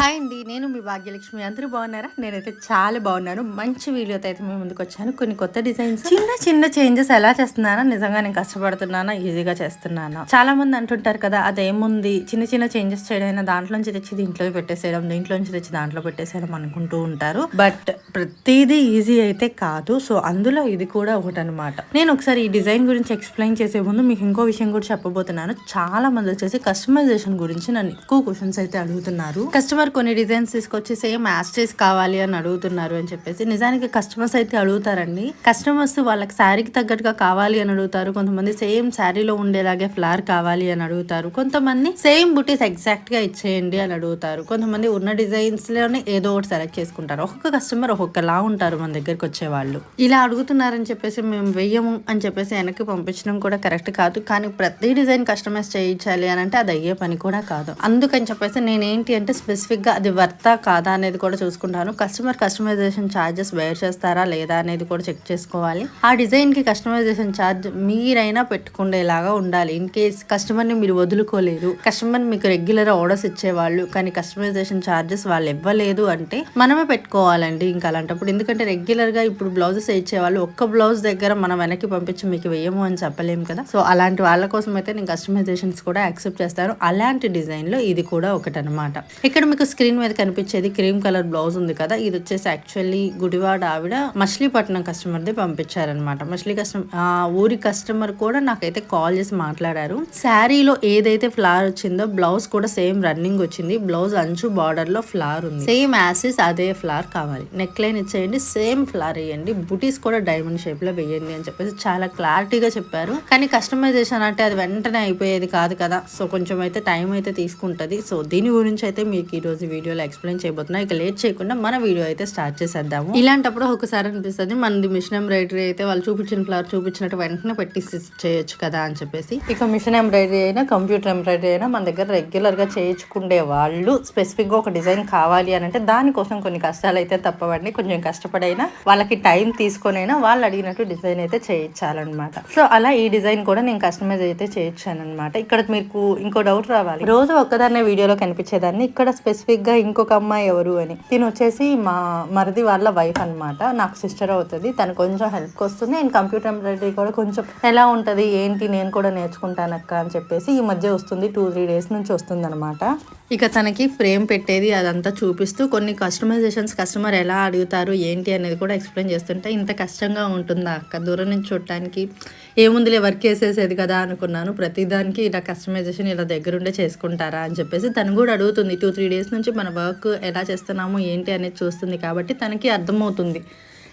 Hi అండి నేను మీ భాగ్యలక్ష్మి. అందరూ బాగున్నారా? నేనైతే చాలా బాగున్నాను. మంచి వీడియోతో అయితే మేము ముందుకు వచ్చాను. కొన్ని కొత్త డిజైన్స్ చిన్న చిన్న చేంజెస్ ఎలా చేస్తున్నానా నిజంగా నేను కష్టపడుతున్నానా ఈజీగా చేస్తున్నానా. చాలా మంది అంటుంటారు కదా అదేముంది? చిన్న చిన్న చేంజెస్ చేయడం దాంట్లోంచి తెచ్చి దీంట్లో పెట్టేసేయడం దీంట్లోంచి తెచ్చి దాంట్లో పెట్టేసేయడం అనుకుంటూ ఉంటారు. బట్ ప్రతిదీ ఈజీ అయితే కాదు. సో అందులో ఇది కూడా ఒకటి అనమాట నేను ఒకసారి ఈ డిజైన్ గురించి ఎక్స్ప్లెయిన్ చేసే ముందు మీకు ఇంకో విషయం కూడా చెప్పబోతున్నాను. చాలా మంది వచ్చేసి కస్టమైజేషన్ గురించి నన్ను ఎక్కువ క్వశ్చన్స్ అయితే అడుగుతున్నారు. కస్టమర్ కొన్ని డిజైన్స్ తీసుకొచ్చి సేమ్ యాస్ట్రీస్ కావాలి అని అడుగుతున్నారు అని చెప్పేసి. నిజానికి కస్టమర్స్ అయితే అడుగుతారండి. కస్టమర్స్ వాళ్ళకి శారీకి తగ్గట్టుగా కావాలి అని అడుగుతారు. కొంతమంది సేమ్ శారీలో ఉండేలాగే ఫ్లవర్ కావాలి అని అడుగుతారు. కొంతమంది సేమ్ బుటీస్ ఎగ్జాక్ట్గా ఇచ్చేయండి అని అడుగుతారు. కొంతమంది ఉన్న డిజైన్స్లోనే ఏదో ఒకటి సెలెక్ట్ చేసుకుంటారు. ఒక్కొక్క కస్టమర్ ఒక్కొక్కలా ఉంటారు మన దగ్గరకు వచ్చేవాళ్ళు. ఇలా అడుగుతున్నారని చెప్పేసి మేము వెయ్యము అని చెప్పేసి వెనక్కి పంపించడం కూడా కరెక్ట్ కాదు. కానీ ప్రతి డిజైన్ కస్టమైజ్ చేయించాలి అని అంటే అది అయ్యే పని కూడా కాదు. అందుకని చెప్పేసి నేనేంటి అంటే స్పెసిఫిక్ గా అది వర్తా కాదా అనేది కూడా చూసుకుంటాను. కస్టమర్ కస్టమైజేషన్ ఛార్జెస్ వేర్ చేస్తారా లేదా అనేది కూడా చెక్ చేసుకోవాలి. ఆ డిజైన్కి కస్టమైజేషన్ ఛార్జ్ మీరైనా పెట్టుకునేలాగా ఉండాలి. ఇన్ కేస్ కస్టమర్ని మీరు వదులుకోలేరు. కస్టమర్ మీకు రెగ్యులర్ ఆర్డర్స్ ఇచ్చేవాళ్ళు కానీ కస్టమైజేషన్ ఛార్జెస్ వాళ్ళు ఇవ్వలేదు అంటే మనమే పెట్టుకోవాలండి ఇంకా అలాంటప్పుడు. ఎందుకంటే రెగ్యులర్గా ఇప్పుడు బ్లౌజెస్ ఇచ్చేవాళ్ళు ఒక్క బ్లౌజ్ దగ్గర మనం వెనక్కి పంపించి మీకు వేయము అని చెప్పలేము కదా. సో అలాంటి వాళ్ళ కోసం అయితే నేను కస్టమైజేషన్స్ కూడా యాక్సెప్ట్ చేస్తాను అలాంటి డిజైన్లో ఇది కూడా ఒకటి అనమాట ఇక్కడ మీకు స్క్రీన్ మీద కనిపించేది క్రీమ్ కలర్ బ్లౌజ్ ఉంది కదా ఇది వచ్చేసి యాక్చువల్లీ గుడివాడ ఆవిడ మచిలీపట్నం కస్టమర్ది పంపించారనమాట మచిలీ కస్టమర్ ఆ ఊరి కస్టమర్ కూడా నాకైతే కాల్ చేసి మాట్లాడారు. శారీలో ఏదైతే ఫ్లవర్ వచ్చిందో బ్లౌజ్ కూడా సేమ్ రన్నింగ్ వచ్చింది. బ్లౌజ్ అంచు బార్డర్లో ఫ్లవర్ ఉంది. సేమ్ యాసిస్ అదే ఫ్లవర్ కావాలి. నెక్ లైన్ ఇచ్చేయండి సేమ్ ఫ్లవర్ వేయండి. బుటీస్ కూడా డైమండ్ షేప్లో వేయండి అని చెప్పేసి చాలా క్లారిటీగా చెప్పారు. కానీ కస్టమైజేషన్ అంటే అది వెంటనే అయిపోయేది కాదు కదా. సో కొంచెం అయితే టైం అయితే తీసుకుంటది. సో దీని గురించి అయితే మీకు ఈ ఈరోజు వీడియోలో ఎక్స్ప్లెయిన్ చేయబోతున్నా. ఇక లేట్ చేయకుండా మన వీడియో అయితే స్టార్ట్ చేసేద్దాము. ఇలాంటప్పుడు ఒకసారి అనిపిస్తుంది మనది మిషన్ ఎంబ్రాయిడరీ అయితే వాళ్ళు చూపించిన ఫ్లవర్ చూపించినట్టు వెంటనే పెట్టి చేయొచ్చు కదా అని చెప్పేసి. ఇక మిషన్ ఎంబ్రాయిడరీ అయినా కంప్యూటర్ ఎంబ్రాయిడరీ అయినా మన దగ్గర రెగ్యులర్గా చేయించుకునే వాళ్ళు స్పెసిఫిక్గా ఒక డిజైన్ కావాలి అని అంటే దానికోసం కొన్ని కష్టాలు అయితే తప్పవండి. కొంచెం కష్టపడైనా వాళ్ళకి టైం తీసుకొనైనా వాళ్ళు అడిగినట్టు డిజైన్ అయితే చేయించాలన్నమాట. సో అలా ఈ డిజైన్ కూడా నేను కస్టమైజ్ అయితే చేయించాను అనమాట ఇక్కడ మీకు ఇంకో డౌట్ రావాలి. రోజు ఒక్కదాన్నే వీడియోలో కనిపించేదాన్ని. ఇక్కడ స్పెసిఫిక్ గా ఇంకొక అమ్మాయి ఎవరు అని. తిను వచ్చేసి మా మరిది వాళ్ళ వైఫ్ అన్నమాట. నాకు సిస్టర్ అవుతుంది. తను కొంచెం హెల్ప్ వస్తుంది. నేను కంప్యూటర్ ఎంబ్రాయిడరీ కూడా కొంచెం ఎలా ఉంటుంది? ఏంటి? నేను కూడా నేర్చుకుంటాను అక్క అని చెప్పేసి ఈ మధ్య వస్తుంది. టూ త్రీ డేస్ నుంచి వస్తుంది అనమాట ఇక తనకి ఫ్రేమ్ పెట్టేది అదంతా చూపిస్తూ కొన్ని కస్టమైజేషన్స్ కస్టమర్ ఎలా అడుగుతారు ఏంటి అనేది కూడా ఎక్స్ప్లెయిన్ చేస్తుంటే ఇంత కష్టంగా ఉంటుందా అక్క? దూరం నుంచి చూడటానికి ఏముందిలే వర్క్ చేసేసేది కదా అనుకున్నాను. ప్రతిదానికి ఇలా కస్టమైజేషన్ ఇలా దగ్గరుండే చేసుకుంటారా అని చెప్పేసి తను కూడా అడుగుతుంది. టూ త్రీ డేస్ నుంచి మన వర్క్ ఎలా చేస్తున్నాము ఏంటి అనేది చూస్తుంది కాబట్టి తనకి అర్థమవుతుంది.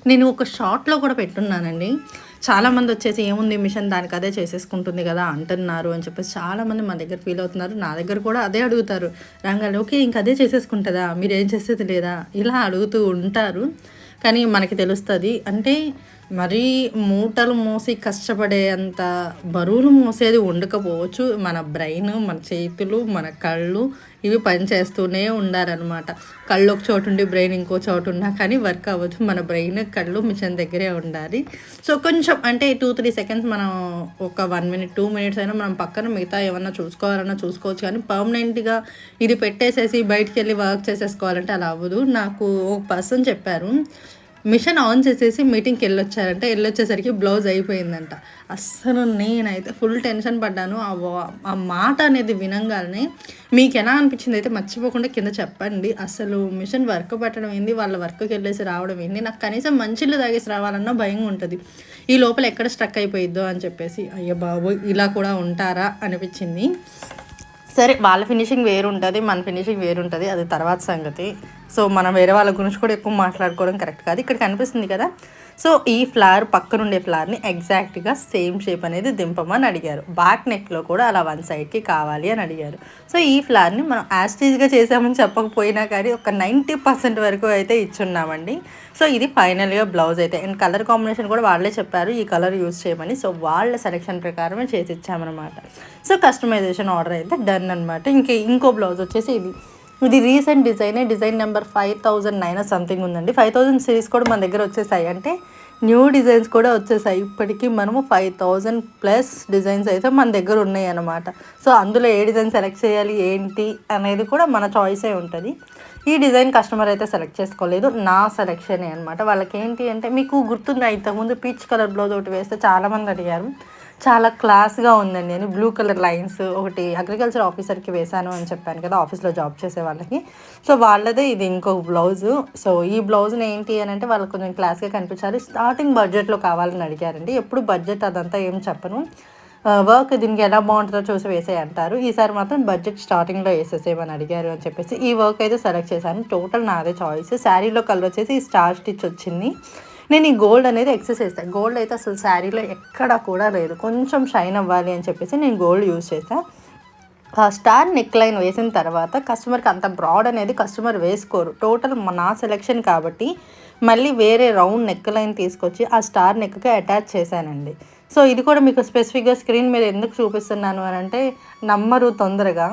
నేను ఒక షార్ట్లో కూడా పెట్టున్నానండి. చాలామంది వచ్చేసి ఏముంది మిషన్? దానికి అదే చేసేసుకుంటుంది కదా అంటున్నారు అని చెప్పేసి చాలా మంది మా దగ్గర ఫీల్ అవుతున్నారు. నా దగ్గర కూడా అదే అడుగుతారు. రంగాలు ఓకే ఇంక అదే చేసేసుకుంటుందా? మీరు ఏం చేసేది లేదా? ఇలా అడుగుతూ ఉంటారు. కానీ మనకి తెలుస్తుంది. అంటే మరీ మూటలు మోసి కష్టపడే అంత బరువులు మోసేది ఉండకపోవచ్చు. మన బ్రెయిన్ మన చేతులు మన కళ్ళు ఇవి పనిచేస్తూనే ఉండాలన్నమాట. కళ్ళు ఒక చోటు ఉండి బ్రెయిన్ ఇంకో చోటు ఉన్నా కానీ వర్క్ అవ్వదు మన బ్రెయిన్ కళ్ళు మిషన్ దగ్గరే ఉండాలి. సో కొంచెం అంటే టూ త్రీ సెకండ్స్ మనం ఒక వన్ మినిట్ టూ మినిట్స్ అయినా మనం పక్కన మిగతా ఏమన్నా చూసుకోవాలన్నా చూసుకోవచ్చు. కానీ పర్మనెంట్గా ఇది పెట్టేసేసి బయటికి వెళ్ళి వర్క్ చేసేసుకోవాలంటే అలా అవ్వదు. నాకు ఒక పర్సన్ చెప్పారు మిషన్ ఆన్ చేసేసి మీటింగ్కి వెళ్ళొచ్చారంటే. వెళ్ళొచ్చేసరికి బ్లౌజ్ అయిపోయిందంట. అస్సలు నేనైతే ఫుల్ టెన్షన్ పడ్డాను. ఆ మాట అనేది వినంగానే మీకు ఎలా అనిపించింది అయితే మర్చిపోకుండా కింద చెప్పండి. అసలు మిషన్ వర్క్ పెట్టడం ఏంది? వాళ్ళ వర్క్కి వెళ్ళేసి రావడం ఏంది? నాకు కనీసం మంచిళ్ళు తాగేసి రావాలన్నా భయంగా ఉంటుంది. ఈ లోపల ఎక్కడ స్ట్రక్ అయిపోయిద్దో అని చెప్పేసి అయ్యో బాబు ఇలా కూడా ఉంటారా? అనిపించింది. సరే వాళ్ళ ఫినిషింగ్ వేరు ఉంటుంది మన ఫినిషింగ్ వేరు ఉంటుంది అది తర్వాత సంగతి. సో మనం వేరే వాళ్ళ గురించి కూడా ఎక్కువ మాట్లాడుకోవడం కరెక్ట్ కాదు. ఇక్కడ కనిపిస్తుంది కదా సో ఈ ఫ్లవర్ పక్కనుండే ఫ్లవర్ని ఎగ్జాక్ట్గా సేమ్ షేప్ అనేది దింపమని అడిగారు. బ్యాక్ నెక్లో కూడా అలా వన్ సైడ్కి కావాలి అని అడిగారు. సో ఈ ఫ్లవర్ని మనం యాస్టీజ్గా చేసామని చెప్పకపోయినా కానీ ఒక నైంటీ పర్సెంట్ వరకు అయితే ఇచ్చున్నామండి. సో ఇది ఫైనల్గా బ్లౌజ్ అయితే. అండ్ కలర్ కాంబినేషన్ కూడా వాళ్ళే చెప్పారు ఈ కలర్ యూస్ చేయమని. సో వాళ్ళ సెలెక్షన్ ప్రకారమే చేసి ఇచ్చామన్నమాట. సో కస్టమైజేషన్ ఆర్డర్ అయితే డన్ అనమాట ఇంకే ఇంకో బ్లౌజ్ వచ్చేసి ఇది. ఇది recent డిజైనే design number five thousand nine something ఉందండి. ఫైవ్ థౌజండ్ సిరీస్ కూడా మన దగ్గర వచ్చేసాయి. అంటే న్యూ డిజైన్స్ కూడా వచ్చేసాయి. ఇప్పటికీ మనము ఫైవ్ థౌజండ్ ప్లస్ డిజైన్స్ అయితే మన దగ్గర ఉన్నాయి అన్నమాట. సో అందులో ఏ డిజైన్ సెలెక్ట్ చేయాలి? ఏంటి? అనేది కూడా మన చాయిసే ఉంటుంది. ఈ డిజైన్ కస్టమర్ అయితే సెలెక్ట్ చేసుకోలేదు. నా సెలెక్షనే అనమాట వాళ్ళకి ఏంటి అంటే మీకు గుర్తుందా? ఇంతకుముందు పీచ్ కలర్ బ్లౌజ్ ఒకటి వేస్తే చాలామంది అడిగారు. చాలా క్లాస్గా ఉందండి. నేను బ్లూ కలర్ లైన్స్ ఒకటి అగ్రికల్చర్ ఆఫీసర్కి వేశాను అని చెప్పాను కదా ఆఫీస్లో జాబ్ చేసే వాళ్ళకి. సో వాళ్ళదే ఇది ఇంకొక బ్లౌజు. సో ఈ బ్లౌజ్ని ఏంటి అని అంటే వాళ్ళకి కొంచెం క్లాస్గా కనిపించాలి స్టార్టింగ్ బడ్జెట్లో కావాలని అడిగారండి. ఎప్పుడు బడ్జెట్ అదంతా ఏం చెప్పను. వర్క్ దీనికి ఎలా బాగుంటుందో చూసి వేసే అంటారు. ఈసారి మాత్రం బడ్జెట్ స్టార్టింగ్లో వేసేసేయమని అడిగారు అని చెప్పేసి ఈ వర్క్ అయితే సెలెక్ట్ చేశాను. టోటల్ నాదే చాయిస్. శారీలో కలర్ వచ్చేసి స్టార్ స్టిచ్ వచ్చింది. నేను ఈ గోల్డ్ అనేది ఎక్సెస్ చేస్తాను గోల్డ్ అయితే అసలు శారీలో ఎక్కడ కూడా లేదు. కొంచెం షైన్ అవ్వాలి అని చెప్పేసి నేను గోల్డ్ యూజ్ చేస్తాను స్టార్ నెక్ లైన్ వేసిన తర్వాత కస్టమర్కి అంత బ్రాడ్ అనేది కస్టమర్ వేసుకోరు. టోటల్ నా సెలెక్షన్ కాబట్టి మళ్ళీ వేరే రౌండ్ నెక్ లైన్ తీసుకొచ్చి ఆ స్టార్ నెక్కి అటాచ్ చేశానండి. సో ఇది కూడా మీకు స్పెసిఫిక్గా స్క్రీన్ మీద ఎందుకు చూపిస్తున్నాను అని అంటే నమ్మరు తొందరగా.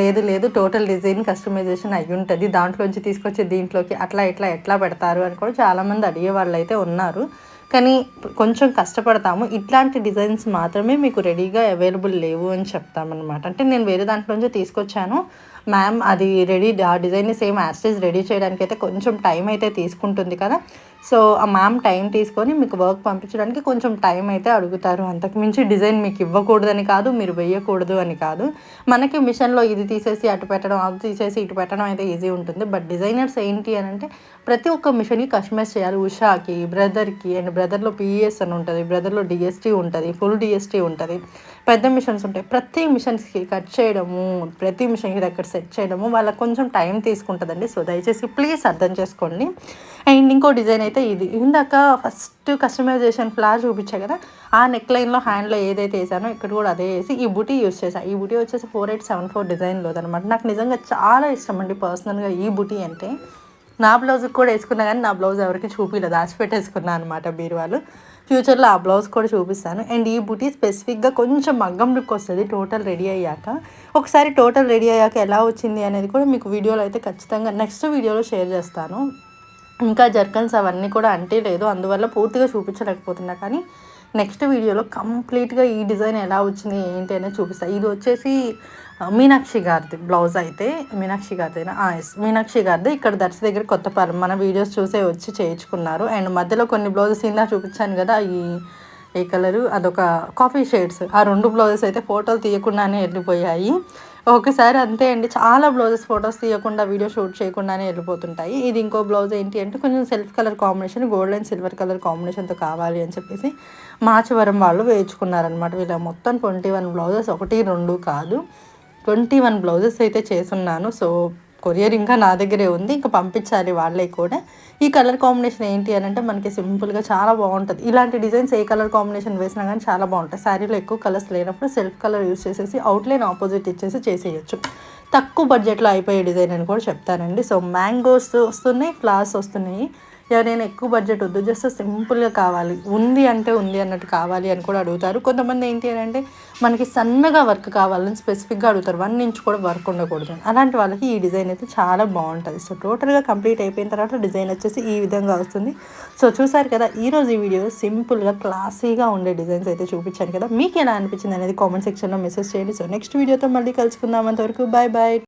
లేదు లేదు టోటల్ డిజైన్ కస్టమైజేషన్ అయి ఉంటుంది. దాంట్లోంచి తీసుకొచ్చి దీంట్లోకి అట్లా ఇట్లా ఎట్లా పెడతారు అని కూడా చాలామంది అడిగే వాళ్ళు అయితే ఉన్నారు. కానీ కొంచెం కష్టపడతాము. ఇట్లాంటి డిజైన్స్ మాత్రమే మీకు రెడీగా అవైలబుల్ లేవు అని చెప్తామన్నమాట. అంటే నేను వేరే దాంట్లోంచి తీసుకొచ్చాను. మ్యామ్ అది రెడీ ఆ డిజైన్ని సేమ్ యాస్టేజ్ రెడీ చేయడానికి అయితే కొంచెం టైం అయితే తీసుకుంటుంది కదా. సో ఆ మ్యామ్ టైం తీసుకొని మీకు వర్క్ పంపించడానికి కొంచెం టైం అయితే అడుగుతారు. అంతకుమించి డిజైన్ మీకు ఇవ్వకూడదని కాదు మీరు వేయకూడదు అని కాదు. మనకి మిషన్లో ఇది తీసేసి అటు పెట్టడం అది తీసేసి ఇటు పెట్టడం అయితే ఈజీ ఉంటుంది. బట్ డిజైనర్స్ ఏంటి అని అంటే ప్రతి ఒక్క మిషన్కి కస్టమైజ్ చేయాలి. ఉషాకి బ్రదర్కి అండ్ బ్రదర్లో పిఎస్ అని ఉంటుంది బ్రదర్లో డిఎస్టీ ఉంటుంది ఫుల్ డిఎస్టీ ఉంటుంది. పెద్ద మిషన్స్ ఉంటాయి. ప్రతి మిషన్స్కి కట్ చేయడము ప్రతి మిషన్కి దగ్గర సెట్ చేయడము వాళ్ళకి కొంచెం టైం తీసుకుంటుందండి. సో దయచేసి ప్లీజ్ అర్థం చేసుకోండి. అండ్ ఇంకో డిజైన్ అయితే ఇది. ఇందాక ఫస్ట్ కస్టమైజేషన్ ఫ్లార్ చూపించా కదా ఆ నెక్ లైన్లో హ్యాండ్లో ఏదైతే వేసానో ఇక్కడ కూడా అదే వేసి ఈ బుటీ యూస్ చేశాను ఈ బుటీ వచ్చేసి ఫోర్ ఎయిట్ సెవెన్ ఫోర్ డిజైన్లో అనమాట నాకు నిజంగా చాలా ఇష్టం అండి పర్సనల్గా ఈ బుటీ అంటే. నా బ్లౌజ్కి కూడా వేసుకున్నా కానీ నా బ్లౌజ్ ఎవరికి చూపించలేదు దాచిపెట్టేసుకున్నా అనమాట బీరువాలు. ఫ్యూచర్లో ఆ బ్లౌజ్ కూడా చూపిస్తాను. అండ్ ఈ బుటీ స్పెసిఫిక్గా కొంచెం మగ్గం లుక్ వస్తుంది. టోటల్ రెడీ అయ్యాక. ఒకసారి టోటల్ రెడీ అయ్యాక ఎలా వచ్చింది అనేది కూడా మీకు వీడియోలో అయితే ఖచ్చితంగా నెక్స్ట్ వీడియోలో షేర్ చేస్తాను. ఇంకా జర్కన్స్ అవన్నీ కూడా అంటే లేదు. అందువల్ల పూర్తిగా చూపించలేకపోతున్నా కానీ నెక్స్ట్ వీడియోలో కంప్లీట్గా ఈ డిజైన్ ఎలా వచ్చింది ఏంటి అనేది చూపిస్తాను ఇది వచ్చేసి మీనాక్షి గారిది బ్లౌజ్ అయితే మీనాక్షి గారిదేనా ఎస్ మీనాక్షి గారిది. ఇక్కడ దర్శి దగ్గర కొత్తపాలెం మన వీడియోస్ చూసే వచ్చి చేయించుకున్నారు. అండ్ మధ్యలో కొన్ని బ్లౌజెస్ ఇందా చూపించాను కదా ఈ ఏ కలరు అదొక కాఫీ షేడ్స్. ఆ రెండు బ్లౌజెస్ అయితే ఫోటోలు తీయకుండానే వెళ్ళిపోయాయి. ఒకసారి అంతే అండి. చాలా బ్లౌజెస్ ఫొటోస్ తీయకుండా వీడియో షూట్ చేయకుండానే వెళ్ళిపోతుంటాయి. ఇది ఇంకో బ్లౌజ్ ఏంటి అంటే కొంచెం self colour combination gold and silver colour కాంబినేషన్తో కావాలి అని చెప్పేసి మాచవరం వాళ్ళు వేయించుకున్నారనమాట వీళ్ళ మొత్తం ట్వంటీ వన్ బ్లౌజెస్ ఒకటి రెండు కాదు. ట్వంటీ వన్ బ్లౌజెస్ అయితే చేసున్నాను సో కొరియర్ ఇంకా నా దగ్గరే ఉంది. ఇంకా పంపించాలి వాళ్ళే కూడా. ఈ కలర్ కాంబినేషన్ ఏంటి అని అంటే మనకి సింపుల్గా చాలా బాగుంటుంది. ఇలాంటి డిజైన్స్ ఏ కలర్ కాంబినేషన్ వేసినా కానీ చాలా బాగుంటాయి. శారీలో ఎక్కువ కలర్స్ లేనప్పుడు సెల్ఫ్ కలర్ యూస్ చేసేసి అవుట్లైన్ ఆపోజిట్ ఇచ్చేసి చేసేయచ్చు. తక్కువ బడ్జెట్లో అయిపోయే డిజైన్ అని కూడా చెప్తానండి. సో మ్యాంగోస్ వస్తున్నాయి ఫ్లవర్స్ వస్తున్నాయి. ఎవరైనా ఎక్కువ బడ్జెట్ వద్దు జస్ట్ సింపుల్గా కావాలి. ఉంది అంటే ఉంది అన్నట్టు కావాలి అని కూడా అడుగుతారు. కొంతమంది ఏంటి అని అంటే మనకి సన్నగా వర్క్ కావాలని స్పెసిఫిక్గా అడుగుతారు. వన్ ఇంచ్ కూడా వర్క్ ఉండకూడదు అలాంటి వాళ్ళకి ఈ డిజైన్ అయితే చాలా బాగుంటుంది. సో టోటల్గా కంప్లీట్ అయిపోయిన తర్వాత డిజైన్ వచ్చేసి ఈ విధంగా వస్తుంది. సో చూసారు కదా ఈరోజు ఈ వీడియో సింపుల్గా క్లాసీగా ఉండే డిజైన్స్ అయితే చూపించాను కదా. మీకు ఎలా అనిపించింది అనేది కామెంట్ సెక్షన్లో మెసేజ్ చేయండి. సో నెక్స్ట్ వీడియోతో మళ్ళీ కలుసుకుందాం అంతవరకు. Bye bye